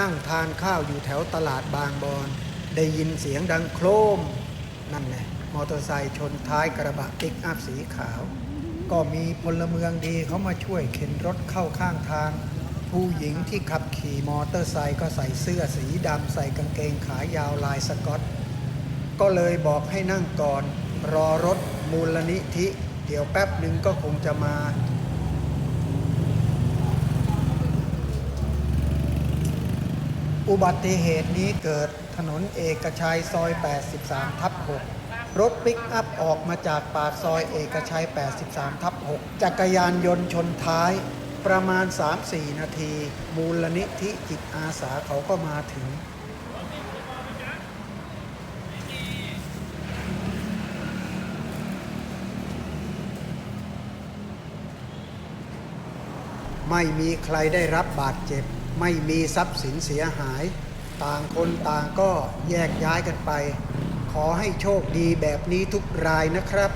นั่งทานข้าวอยู่แถวตลาดบางบอน ได้ยินเสียงดังโครม นั่นไงมอเตอร์ไซค์ชนท้ายกระบะปิกอัพสีขาว ก็มีพลเมืองดีเขามาช่วยเข็นรถเข้าข้างทาง ผู้หญิงที่ขับขี่มอเตอร์ไซค์ก็ใส่เสื้อสีดำใส่กางเกงขายาวลายสกอต ก็เลยบอกให้นั่งก่อน รอรถมูลนิธิ เดี๋ยวแป๊บหนึ่งก็คงจะมา อุบัติเหตุนี้เกิดถนนเอกชัยซอย 83 ทับ 6 รถปิกอัพออกมาจากปากซอยเอกชัย 83 ทับ 6 จักรยานยนต์ชนท้ายประมาณ 3-4 นาที มูลนิธิจิตอาสาเขาก็มาถึง ไม่มีใครได้รับบาดเจ็บ ไม่มีทรัพย์สินเสียหาย ต่างคนต่างก็แยกย้ายกันไป ขอให้โชคดีแบบนี้ทุกรายนะครับ